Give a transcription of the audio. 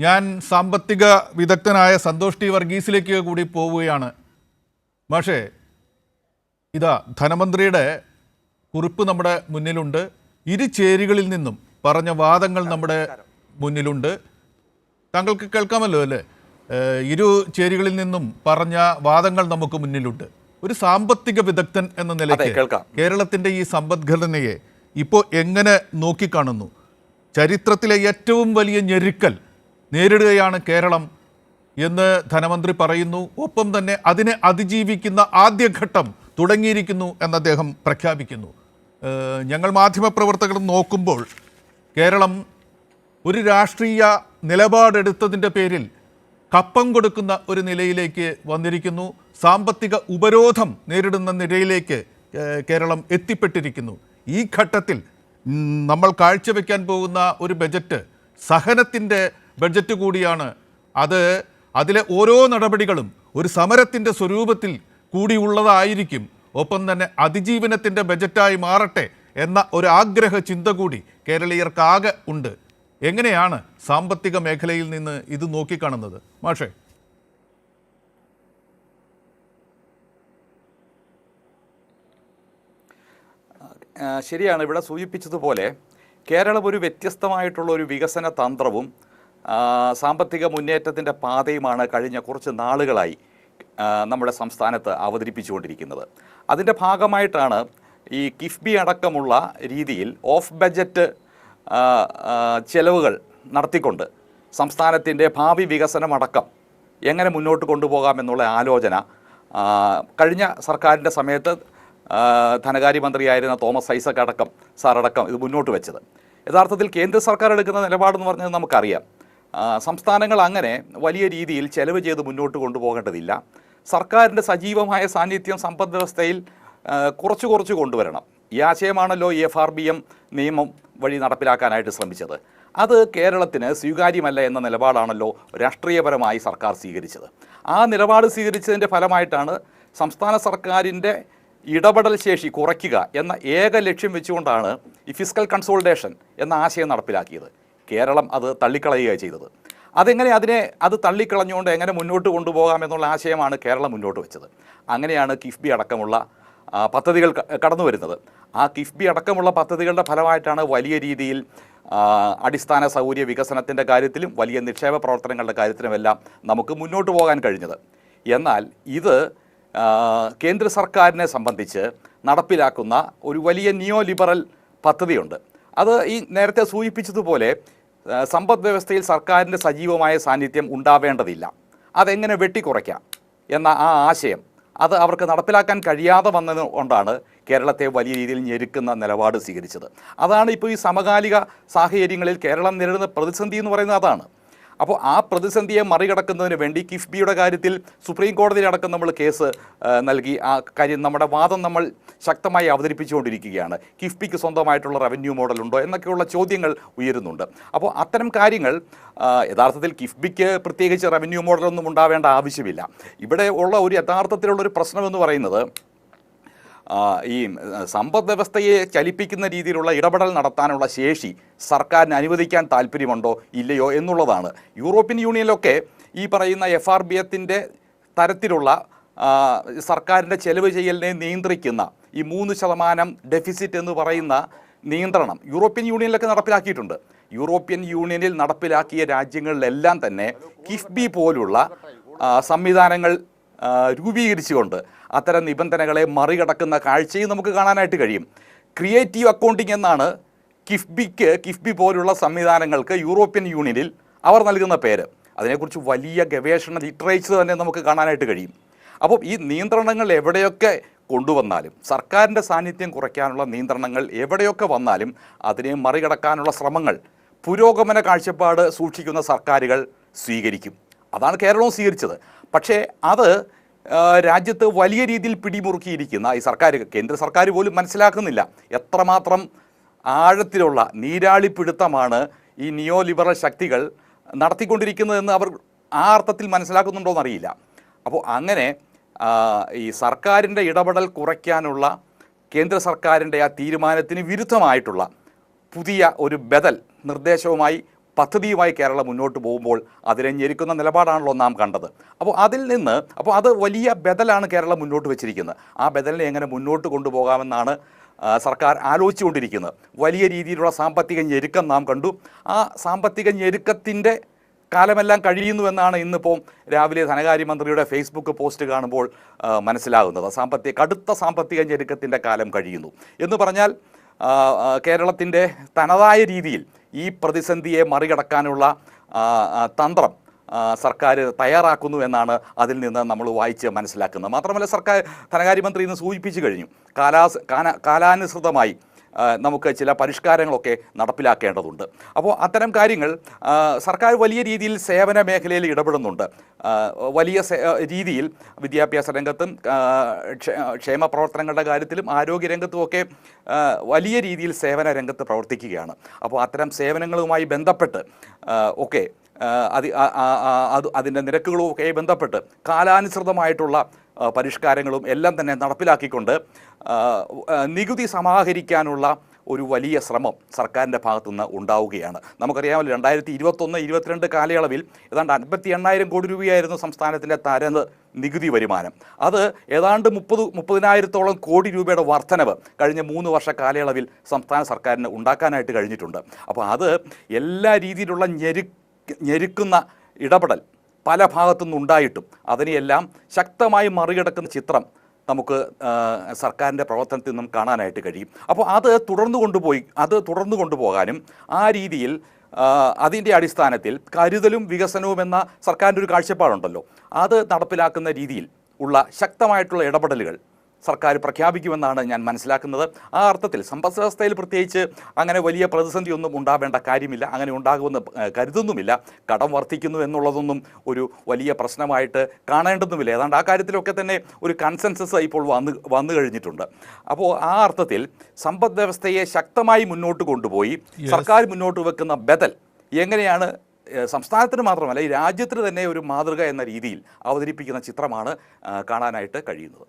ഞാൻ സാമ്പത്തിക വിദഗ്ധനായ സന്തോഷ് ടി വർഗീസിലേക്ക് കൂടി പോവുകയാണ്. പക്ഷേ ഇതാ ധനമന്ത്രിയുടെ കുറിപ്പ് നമ്മുടെ മുന്നിലുണ്ട്. ഇരു ചേരികളിൽ നിന്നും പറഞ്ഞ വാദങ്ങൾ നമ്മുടെ മുന്നിലുണ്ട്. താങ്കൾക്ക് കേൾക്കാമല്ലോ അല്ലേ? ഇരു ചേരികളിൽ നിന്നും പറഞ്ഞ വാദങ്ങൾ നമുക്ക് മുന്നിലുണ്ട്. ഒരു സാമ്പത്തിക വിദഗ്ധൻ എന്ന നിലയ്ക്ക്. കേരളത്തിന്റെ ഈ സമ്പദ്ഘടനയെ ഇപ്പോൾ എങ്ങനെ നോക്കിക്കാണുന്നു? ചരിത്രത്തിലെ ഏറ്റവും വലിയ ഞെരുക്കൽ നേരിടുകയാണ് കേരളം എന്ന് ധനമന്ത്രി പറയുന്നു. ഒപ്പം തന്നെ അതിനെ അതിജീവിക്കുന്ന ആദ്യഘട്ടം തുടങ്ങിയിരിക്കുന്നു എന്ന് അദ്ദേഹം പ്രഖ്യാപിക്കുന്നു. ഞങ്ങൾ മാധ്യമപ്രവർത്തകർ നോക്കുമ്പോൾ കേരളം ഒരു രാഷ്ട്രീയ നിലപാടെടുത്തതിന്റെ പേരിൽ കപ്പം കൊടുക്കുന്ന ഒരു നിലയിലേക്ക് വന്നിരിക്കുന്നു. സാമ്പത്തിക ഉപരോധം നേരിടുന്ന നിലയിലേക്ക് കേരളം എത്തിപ്പെട്ടിരിക്കുന്നു. ഈ ഘട്ടത്തിൽ നമ്മൾ കാഴ്ചവെക്കാൻ പോകുന്ന ഒരു ബജറ്റ് സഹനത്തിന്റെ ബഡ്ജറ്റ് കൂടിയാണ്. അത് അതിലെ ഓരോ നടപടികളും ഒരു സമരത്തിന്റെ സ്വരൂപത്തിൽ കൂടിയുള്ളതായിരിക്കും. ഒപ്പം തന്നെ അതിജീവനത്തിന്റെ ബജറ്റായി മാറട്ടെ എന്ന ഒരു ആഗ്രഹ ചിന്ത കൂടി കേരളീയർക്കാകെ ഉണ്ട്. എങ്ങനെയാണ് സാമ്പത്തിക മേഖലയിൽ നിന്ന് ഇത് നോക്കിക്കാണുന്നത്? മാഷേ. ശരിയാണ്. ഇവിടെ സൂചിപ്പിച്ചതുപോലെ കേരളം ഒരു വ്യത്യസ്തമായിട്ടുള്ള ഒരു വികസന തന്ത്രവും സാമ്പത്തിക മുന്നേറ്റത്തിന്റെ പാതയുമാണ് കഴിഞ്ഞ കുറച്ച് നാളുകളായി നമ്മുടെ സംസ്ഥാനത്ത് അവതരിപ്പിച്ചുകൊണ്ടിരിക്കുന്നത്. അതിന്റെ ഭാഗമായിട്ടാണ് ഈ കിഫ്ബി അടക്കമുള്ള രീതിയിൽ ഓഫ് ബജറ്റ് ചെലവുകൾ നടത്തിക്കൊണ്ട് സംസ്ഥാനത്തിന്റെ ഭാവി വികസനമടക്കം എങ്ങനെ മുന്നോട്ട് കൊണ്ടുപോകാമെന്നുള്ള ആലോചന കഴിഞ്ഞ സർക്കാരിന്റെ സമയത്ത് ധനകാര്യമന്ത്രിയായിരുന്ന തോമസ് ഐസക് അടക്കം സാറടക്കം ഇത് മുന്നോട്ട് വെച്ചത്. യഥാർത്ഥത്തിൽ കേന്ദ്ര സർക്കാർ എടുക്കുന്ന നിലപാടെന്ന് പറഞ്ഞത് നമുക്കറിയാം. സംസ്ഥാനങ്ങൾ അങ്ങനെ വലിയ രീതിയിൽ ചെലവ് ചെയ്ത് മുന്നോട്ട് കൊണ്ടുപോകേണ്ടതില്ല. സർക്കാരിന്റെ സജീവമായ സാന്നിധ്യം സമ്പദ് വ്യവസ്ഥയിൽ കുറച്ച് കുറച്ച് കൊണ്ടുവരണം. ഈ ആശയമാണല്ലോ എഫ് ആർ ബി എം നിയമം വഴി നടപ്പിലാക്കാനായിട്ട് ശ്രമിച്ചത്. അത് കേരളത്തിന് സ്വീകാര്യമല്ല എന്ന നിലപാടാണല്ലോ രാഷ്ട്രീയപരമായി സർക്കാർ സ്വീകരിച്ചത്. ആ നിലപാട് സ്വീകരിച്ചതിന്റെ ഫലമായിട്ടാണ് സംസ്ഥാന സർക്കാരിന്റെ ഇടപെടൽ ശേഷി കുറയ്ക്കുക എന്ന ഏക ലക്ഷ്യം വെച്ചുകൊണ്ടാണ് ഈ ഫിസിക്കൽ കൺസോൾട്ടേഷൻ എന്ന ആശയം നടപ്പിലാക്കിയത്. കേരളം അത് തള്ളിക്കളയുകയാണ് ചെയ്തത്. അതെങ്ങനെ അതിനെ അത് തള്ളിക്കളഞ്ഞുകൊണ്ട് എങ്ങനെ മുന്നോട്ട് കൊണ്ടുപോകാം എന്നുള്ള ആശയമാണ് കേരളം മുന്നോട്ട് വെച്ചത്. അങ്ങനെയാണ് കിഫ്ബി അടക്കമുള്ള പദ്ധതികൾ കടന്നു വരുന്നത്. ആ കിഫ്ബി അടക്കമുള്ള പദ്ധതികളുടെ ഫലമായിട്ടാണ് വലിയ രീതിയിൽ അടിസ്ഥാന സൗകര്യ വികസനത്തിന്റെ കാര്യത്തിലും വലിയ നിക്ഷേപ പ്രവർത്തനങ്ങളുടെ കാര്യത്തിലുമെല്ലാം നമുക്ക് മുന്നോട്ട് പോകാൻ കഴിഞ്ഞത്. എന്നാൽ ഇത് കേന്ദ്ര സർക്കാരിനെ സംബന്ധിച്ച് നടപ്പിലാക്കുന്ന ഒരു വലിയ നിയോ ലിബറൽ പദ്ധതിയുണ്ട്. അത് ഈ നേരത്തെ സൂചിപ്പിച്ചതുപോലെ സമ്പദ് വ്യവസ്ഥയിൽ സർക്കാരിന്റെ സജീവമായ സാന്നിധ്യം ഉണ്ടാവേണ്ടതില്ല. അതെങ്ങനെ വെട്ടിക്കുറയ്ക്കാം എന്ന ആ ആശയം അത് അവർക്ക് നടപ്പിലാക്കാൻ കഴിയാതെ വന്നതുകൊണ്ടാണ് കേരളത്തെ വലിയ രീതിയിൽ ഞെരുക്കുന്ന നിലപാട് സ്വീകരിച്ചത്. അതാണ് ഇപ്പോൾ ഈ സമകാലിക സാഹചര്യങ്ങളിൽ കേരളം നേരിടുന്ന പ്രതിസന്ധി എന്ന് പറയുന്നത് അതാണ്. അപ്പോൾ ആ പ്രതിസന്ധിയെ മറികടക്കുന്നതിന് വേണ്ടി കിഫ്ബിയുടെ കാര്യത്തിൽ സുപ്രീം കോടതിയിൽ അടക്കം നമ്മൾ കേസ് നൽകി. ആ കാര്യം നമ്മുടെ വാദം നമ്മൾ ശക്തമായി അവതരിപ്പിച്ചുകൊണ്ടിരിക്കുകയാണ്. കിഫ്ബിക്ക് സ്വന്തമായിട്ടുള്ള റവന്യൂ മോഡൽ ഉണ്ടോ എന്നൊക്കെയുള്ള ചോദ്യങ്ങൾ ഉയരുന്നുണ്ട്. അപ്പോൾ അത്തരം കാര്യങ്ങൾ യഥാർത്ഥത്തിൽ കിഫ്ബിക്ക് പ്രത്യേകിച്ച് റവന്യൂ മോഡലൊന്നും ഉണ്ടാവേണ്ട ആവശ്യമില്ല. ഇവിടെ ഉള്ള ഒരു യഥാർത്ഥത്തിലുള്ള ഒരു പ്രശ്നം എന്ന് പറയുന്നത് ഈ സമ്പദ് വ്യവസ്ഥയെ ചലിപ്പിക്കുന്ന രീതിയിലുള്ള ഇടപെടൽ നടത്താനുള്ള ശേഷി സർക്കാരിന് അനുവദിക്കാൻ താല്പര്യമുണ്ടോ ഇല്ലയോ എന്നുള്ളതാണ്. യൂറോപ്യൻ യൂണിയനിലൊക്കെ ഈ പറയുന്ന എഫ് ആർ ബി എത്തിന്റെ തരത്തിലുള്ള സർക്കാരിന്റെ ചെലവ് ചെയ്യലിനെ നിയന്ത്രിക്കുന്ന ഈ മൂന്ന് ശതമാനം ഡെഫിസിറ്റ് എന്ന് പറയുന്ന നിയന്ത്രണം യൂറോപ്യൻ യൂണിയനിലൊക്കെ നടപ്പിലാക്കിയിട്ടുണ്ട്. യൂറോപ്യൻ യൂണിയനിൽ നടപ്പിലാക്കിയ രാജ്യങ്ങളിലെല്ലാം തന്നെ കിഫ്ബി പോലുള്ള സംവിധാനങ്ങൾ രൂപീകരിച്ചുകൊണ്ട് അത്തരം നിബന്ധനകളെ മറികടക്കുന്ന കാഴ്ചയും നമുക്ക് കാണാനായിട്ട് കഴിയും. ക്രിയേറ്റീവ് അക്കൗണ്ടിങ് എന്നാണ് കിഫ്ബിക്ക് കിഫ്ബി പോലുള്ള സംവിധാനങ്ങൾക്ക് യൂറോപ്യൻ യൂണിയനിൽ അവർ നൽകുന്ന പേര്. അതിനെക്കുറിച്ച് വലിയ ഗവേഷണ ലിറ്ററേച്ചർ തന്നെ നമുക്ക് കാണാനായിട്ട് കഴിയും. അപ്പോൾ ഈ നിയന്ത്രണങ്ങൾ എവിടെയൊക്കെ കൊണ്ടുവന്നാലും സർക്കാരിന്റെ സാന്നിധ്യം കുറയ്ക്കാനുള്ള നിയന്ത്രണങ്ങൾ എവിടെയൊക്കെ വന്നാലും അതിനെ മറികടക്കാനുള്ള ശ്രമങ്ങൾ പുരോഗമന കാഴ്ചപ്പാട് സൂക്ഷിക്കുന്ന സർക്കാരുകൾ സ്വീകരിക്കും. അതാണ് കേരളവും സ്വീകരിച്ചത്. പക്ഷേ അത് രാജ്യത്ത് വലിയ രീതിയിൽ പിടിമുറുക്കിയിരിക്കുന്ന ഈ സർക്കാർ കേന്ദ്ര സർക്കാർ പോലും മനസ്സിലാക്കുന്നില്ല. എത്രമാത്രം ആഴത്തിലുള്ള നീരാളിപ്പിടുത്തമാണ് ഈ നിയോ ലിബറൽ ശക്തികൾ നടത്തിക്കൊണ്ടിരിക്കുന്നതെന്ന് അവർ ആ അർത്ഥത്തിൽ മനസ്സിലാക്കുന്നുണ്ടോ എന്നറിയില്ല. അപ്പോൾ അങ്ങനെ ഈ സർക്കാരിന്റെ ഇടപെടൽ കുറയ്ക്കാനുള്ള കേന്ദ്ര സർക്കാരിന്റെ ആ തീരുമാനത്തിന് വിരുദ്ധമായിട്ടുള്ള പുതിയ ഒരു ബദൽ നിർദ്ദേശവുമായി പദ്ധതിയുമായി കേരളം മുന്നോട്ട് പോകുമ്പോൾ അതിനെ ഞെരുക്കുന്ന നിലപാടാണല്ലോ നാം കണ്ടത്. അപ്പോൾ അതിൽ നിന്ന് അപ്പോൾ അത് വലിയ ബദലാണ് കേരളം മുന്നോട്ട് വെച്ചിരിക്കുന്നത്. ആ ബദലിനെ എങ്ങനെ മുന്നോട്ട് കൊണ്ടുപോകാമെന്നാണ് സർക്കാർ ആലോചിച്ചുകൊണ്ടിരിക്കുന്നത്. വലിയ രീതിയിലുള്ള സാമ്പത്തിക ഞെരുക്കം നാം കണ്ടു. ആ സാമ്പത്തിക ഞെരുക്കത്തിന്റെ കാലമെല്ലാം കഴിയുന്നു എന്നാണ് ഇന്നിപ്പോൾ രാവിലെ ധനകാര്യമന്ത്രിയുടെ ഫേസ്ബുക്ക് പോസ്റ്റ് കാണുമ്പോൾ മനസ്സിലാകുന്നത്. സാമ്പത്തിക കടുത്ത സാമ്പത്തിക ഞെരുക്കത്തിന്റെ കാലം കഴിയുന്നു. എന്ന് പറഞ്ഞാൽ കേരളത്തിന്റെ തനതായ രീതിയിൽ ഈ പ്രതിസന്ധിയെ മറികടക്കാനുള്ള തന്ത്രം സർക്കാർ തയ്യാറാക്കുന്നു എന്നാണ് അതിൽ നിന്ന് നമ്മൾ വായിച്ച് മനസ്സിലാക്കുന്നത്. മാത്രമല്ല സർക്കാർ ധനകാര്യമന്ത്രി ഇന്ന് സൂചിപ്പിച്ചു കഴിഞ്ഞു. കാന കാലാനുസൃതമായി നമുക്ക് ചില പരിഷ്കാരങ്ങളൊക്കെ നടപ്പിലാക്കേണ്ടതുണ്ട്. അപ്പോൾ അത്തരം കാര്യങ്ങൾ സർക്കാർ വലിയ രീതിയിൽ സേവന മേഖലയിൽ ഇടപെടുന്നുണ്ട്. വലിയ രീതിയിൽ വിദ്യാഭ്യാസ രംഗത്തും ക്ഷേമ പ്രവർത്തനങ്ങളുടെ കാര്യത്തിലും ആരോഗ്യ ആ, വലിയ രീതിയിൽ സേവന രംഗത്ത് പ്രവർത്തിക്കുകയാണ്. അപ്പോൾ അത്തരം സേവനങ്ങളുമായി ബന്ധപ്പെട്ട് ഒക്കെ അത് അതിന്റെ നിരക്കുകളുമൊക്കെ ബന്ധപ്പെട്ട് കാലാനുസൃതമായിട്ടുള്ള പരിഷ്കാരങ്ങളും എല്ലാം തന്നെ നടപ്പിലാക്കിക്കൊണ്ട് നികുതി സമാഹരിക്കാനുള്ള ഒരു വലിയ ശ്രമം സർക്കാരിന്റെ ഭാഗത്തുനിന്ന് ഉണ്ടാവുകയാണ്. നമുക്കറിയാമല്ലോ രണ്ടായിരത്തി ഇരുപത്തൊന്ന് ഇരുപത്തിരണ്ട് കാലയളവിൽ ഏതാണ്ട് അൻപത്തി എണ്ണായിരം കോടി രൂപയായിരുന്നു സംസ്ഥാനത്തിന്റെ തരന്ന് നികുതി വരുമാനം. അത് ഏതാണ്ട് മുപ്പത് മുപ്പതിനായിരത്തോളം കോടി രൂപയുടെ വർധനവ് കഴിഞ്ഞ മൂന്ന് വർഷ കാലയളവിൽ സംസ്ഥാന സർക്കാരിന് ഉണ്ടാക്കാനായിട്ട് കഴിഞ്ഞിട്ടുണ്ട്. അപ്പോൾ അത് എല്ലാ രീതിയിലുള്ള ഞെരു ഞെരുക്കുന്ന ഇടപെടൽ പല ഭാഗത്തുനിന്നും ഉണ്ടായിട്ടും അതിനെയെല്ലാം ശക്തമായി മറികടക്കുന്ന ചിത്രം നമുക്ക് സർക്കാരിന്റെ പ്രവർത്തനത്തിൽ നിന്നും കാണാനായിട്ട് കഴിയും. അപ്പോൾ അത് തുടർന്നു കൊണ്ടുപോയി അത് തുടർന്നു കൊണ്ടുപോകാനും ആ രീതിയിൽ അതിന്റെ അടിസ്ഥാനത്തിൽ കരുതലും വികസനവും എന്ന സർക്കാരിന്റെ ഒരു കാഴ്ചപ്പാടുണ്ടല്ലോ. അത് നടപ്പിലാക്കുന്ന രീതിയിൽ ഉള്ള ശക്തമായിട്ടുള്ള ഇടപെടലുകൾ സർക്കാർ പ്രഖ്യാപിക്കുമെന്നാണ് ഞാൻ മനസ്സിലാക്കുന്നത്. ആ അർത്ഥത്തിൽ സമ്പദ് വ്യവസ്ഥയിൽ പ്രത്യേകിച്ച് അങ്ങനെ വലിയ പ്രതിസന്ധി ഒന്നും ഉണ്ടാവേണ്ട കാര്യമില്ല. അങ്ങനെ ഉണ്ടാകുമെന്ന് കരുതുന്നുമില്ല. കടം വർദ്ധിക്കുന്നു എന്നുള്ളതൊന്നും ഒരു വലിയ പ്രശ്നമായിട്ട് കാണേണ്ടതുമില്ല. ഏതാണ്ട് ആ കാര്യത്തിലൊക്കെ തന്നെ ഒരു കൺസെൻസസ് ഇപ്പോൾ വന്ന് വന്നു കഴിഞ്ഞിട്ടുണ്ട്. അപ്പോൾ ആ അർത്ഥത്തിൽ സമ്പദ് വ്യവസ്ഥയെ ശക്തമായി മുന്നോട്ട് കൊണ്ടുപോയി സർക്കാർ മുന്നോട്ട് വെക്കുന്ന ബദൽ എങ്ങനെയാണ് സംസ്ഥാനത്തിന് മാത്രമല്ല ഈ രാജ്യത്തിന് തന്നെ ഒരു മാതൃക എന്ന രീതിയിൽ അവതരിപ്പിക്കുന്ന ചിത്രമാണ് കാണാനായിട്ട് കഴിയുന്നത്.